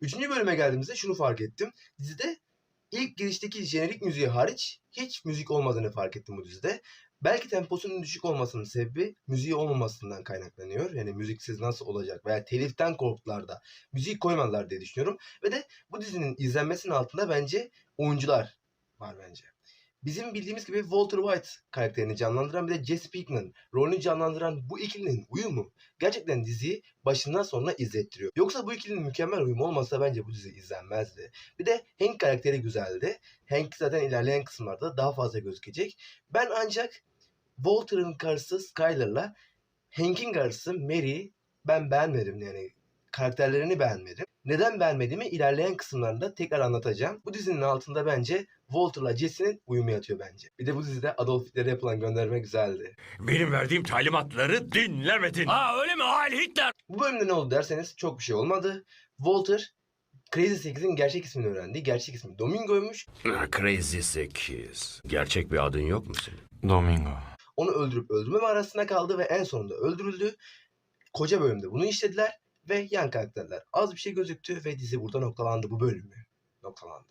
Üçüncü bölüme geldiğimizde şunu fark ettim. Dizide ilk girişteki jenerik müziği hariç hiç müzik olmadığını fark ettim bu dizide. Belki temposunun düşük olmasının sebebi müziği olmamasından kaynaklanıyor. Yani müziksiz nasıl olacak veya teliften korktular da müzik koymadılar diye düşünüyorum. Ve de bu dizinin izlenmesinin altında bence oyuncular var bence. Bizim bildiğimiz gibi Walter White karakterini canlandıran bir de Jesse Pinkman rolünü canlandıran bu ikilinin uyumu gerçekten diziyi başından sonuna izlettiriyor. Yoksa bu ikilinin mükemmel uyumu olmasa bence bu dizi izlenmezdi. Bir de Hank karakteri güzeldi. Hank zaten ilerleyen kısımlarda daha fazla gözükecek. Ben ancak Walter'ın karısı Skyler'la Hank'in karısı Mary ben beğenmedim yani karakterlerini beğenmedim. Neden beğenmediğimi ilerleyen kısımlarında tekrar anlatacağım. Bu dizinin altında bence Walter'la Jesse'nin uyumu yatıyor bence. Bir de bu dizide Adolf Hitler'e yapılan gönderme güzeldi. Benim verdiğim talimatları dinlemedin. Aa öyle mi? Heil Hitler. Bu bölümde ne oldu derseniz çok bir şey olmadı. Walter Crazy 8'in gerçek ismini öğrendi. Gerçek ismi Domingo'ymuş. Crazy 8. Gerçek bir adın yok mu senin? Domingo. Onu öldürüp öldürmeme arasında kaldı ve en sonunda öldürüldü. Koca bölümde bunu işlediler ve yan karakterler az bir şey gözüktü ve dizi burada noktalandı bu bölümü. Noktalandı.